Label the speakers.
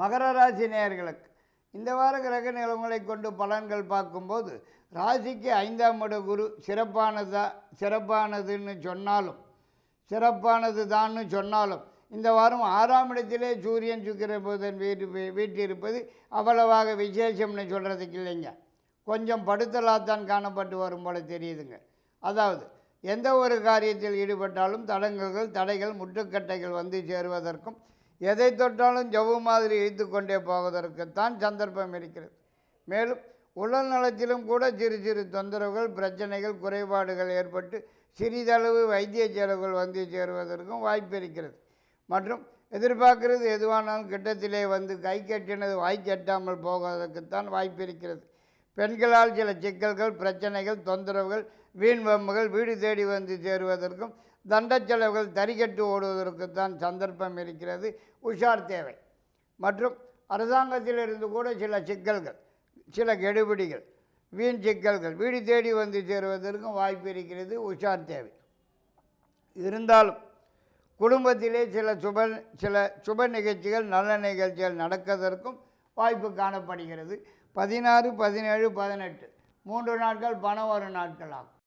Speaker 1: மகர ராசி நேயர்களுக்கு இந்த வார கிரக நிலவுகளை கொண்டு பலன்கள் பார்க்கும்போது ராசிக்கு ஐந்தாம் இட குரு சிறப்பானதா சிறப்பானதுன்னு சொன்னாலும் சிறப்பானது தான்னு சொன்னாலும் இந்த வாரம் ஆறாம் இடத்திலே சூரியன் சுக்கிர புதன் வீட்டு வீட்டிருப்பது அவ்வளவாக விசேஷம்னு சொல்கிறதுக்கு இல்லைங்க. கொஞ்சம் படுத்தலாத்தான் காணப்பட்டு வரும் போல தெரியுதுங்க. அதாவது எந்த ஒரு காரியத்தில் ஈடுபட்டாலும் தடங்கல்கள் தடைகள் முட்டுக்கட்டைகள் வந்து சேருவதற்கும் எதை தொட்டாலும் ஜவ்வு மாதிரி இழுத்து கொண்டே போவதற்குத்தான் சந்தர்ப்பம் இருக்கிறது. மேலும் உடல் நலத்திலும் கூட சிறு சிறு தொந்தரவுகள் பிரச்சனைகள் குறைபாடுகள் ஏற்பட்டு சிறிதளவு வைத்திய செலவுகள் வந்து சேருவதற்கும் வாய்ப்பு இருக்கிறது. மற்றும் எதிர்பார்க்கிறது எதுவானாலும் கிட்டத்திலே வந்து கை கட்டினது வாய் கட்டாமல் போவதற்குத்தான் வாய்ப்பு இருக்கிறது. பெண்களால் சில சிக்கல்கள் பிரச்சனைகள் தொந்தரவுகள் வீண் வம்புகள் வீடு தேடி வந்து சேருவதற்கும் தண்ட செலவுகள் தறிகட்டு ஓடுவதற்குத்தான் சந்தர்ப்பம் இருக்கிறது. உஷார் தேவை. மற்றும் அரசாங்கத்திலிருந்து கூட சில சிக்கல்கள் சில கெடுபிடிகள் வீண் சிக்கல்கள் வீடு தேடி வந்து சேருவதற்கும் வாய்ப்பு இருக்கிறது. உஷார் தேவை. இருந்தாலும் குடும்பத்திலே சில சுப சில சுப நிகழ்ச்சிகள் நல்ல நிகழ்ச்சிகள் நடக்கிறதற்கும் வாய்ப்பு காணப்படுகிறது. பதினாறு பதினேழு பதினெட்டு. மூன்று நாட்கள் பணம் வரும் நாட்கள் ஆகும்.